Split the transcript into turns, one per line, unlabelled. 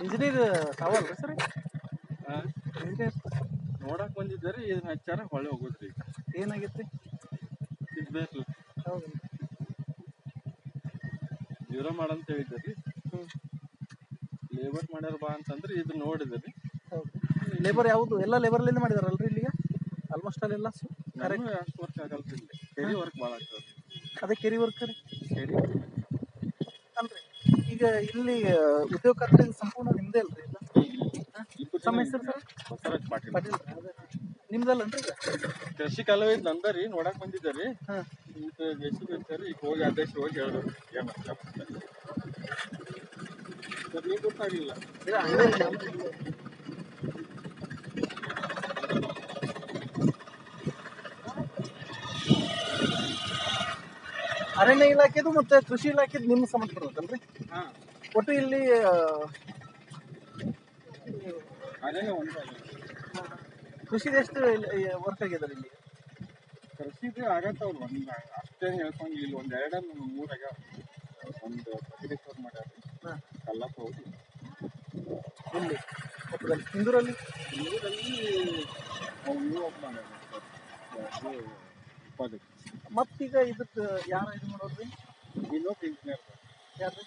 Engineer sir?
ಆ,
engineer
ನೋಡಕ್ ಬಂದಿದ್ದಾರೆ ಇದನ್ನ ಹಚ್ಚಾರ ಹೊಳೆ ಹೋಗೋದ್ರಿ.
ಏನಾಗೈತಿ?
ಇದು ಬೇಕು
ಹೌದು
ಜೀರೋ ಮಾಡಂತ ಹೇಳಿದ್ರಿ
ಹ್ಮ್.
ಲೇಬರ್ ಮಾಡ್ಯಾರ ಬಾ ಅಂತಂದ್ರೆ ಇದು ನೋಡಿದ್ರಿ
ಹೌದು. ಲೇಬರ್ ಯಾವುದು? ಎಲ್ಲ ಲೇಬರ್ಲಿಂದ ಮಾಡಿದಾರಲ್ರಿ ಇಲ್ಲಿಗ? ಆಲ್ಮೋಸ್ಟ್ ಅಲ್ಲೆಲ್ಲ ಕರೆಕ್ಟ್
ಅಷ್ಟು ವರ್ಕ್ ಆಗಲ್ರಿ ಇಲ್ಲಿ. ಕೆರಿ ವರ್ಕ್ ಭಾಳ ಆಗ್ತದೆ.
ಅದೇ ಕೆರಿ ವರ್ಕ್
ಕೆರಿ
ಅಲ್ರಿ. ಈಗ ಇಲ್ಲಿ ಉದ್ಯೋಗ ಖಾತ್ರಿ ಸಂಪೂರ್ಣ ನಿಮ್ದೇ ಅಲ್ರಿ? ಇಲ್ಲ? ತಮ್ಮ ಹೆಸರು ಸರ್?
ಪಾಟೀಲ್.
ನಿಮ್ದಲ್ಲನ್ರಿ
ಕೃಷಿ ಕಾಲುವೆ ನಂದರಿ ನೋಡಕ್ ಬಂದಿದ್ದಾರೆ
ಹಾಂ.
ಸರ್ ಈಗ ಹೋಗಿ ಅಧ್ಯಕ್ಷ ಹೋಗಿ ಹೇಳಿದ್ರು ಏನು ಸರ್ ನೀವು ಗೊತ್ತಾಗಲಿಲ್ಲ
ಇದು ಹಂಗೆ ಇದೆ ಅಲ್ರಿ. ಅರಣ್ಯ ಇಲಾಖೆದು ಮತ್ತೆ ಕೃಷಿ ಇಲಾಖೆದು ನಿಮ್ಗೆ ಸಂಬಂಧಪಡ್ಬೇಕಲ್ರಿ
ಹಾಂ
ಒಟ್ಟು ಇಲ್ಲಿ ಆ,
ಒಂದು
ಕೃಷಿದು ಎಷ್ಟು ವರ್ಕ್ ಆಗ್ಯದ ಇಲ್ಲಿ?
ಕೃಷಿದು ಆಗತ್ತವ್ರು ಒಂದು ಅಷ್ಟೇನು ಹೇಳ್ಕೊಂಡು ಇಲ್ಲಿ ಒಂದು ಎರಡನ್ನು ಮೂರಾಗ ಒಂದು ಅಗ್ರಿಕಲ್ಚರ್ ಮಾಡ್ಯಾರ
ಹಾ.
ಕಲ್ಲಪ್ಪ ಹೋಗಿ
ಇಲ್ಲಿ
ಊರಲ್ಲಿ ಅವು ಇವು ಒಬ್ಬ ಉಪಾಧ್ಯಕ್ಷ
ಮತ್ತೀಗ ಇದಕ್ಕೆ ಯಾರು ಇದು ಮಾಡೋದ್ರಿ?
ಇನ್ನೊಬ್ಬ ಇಂಜಿನಿಯರ್
ಯಾರು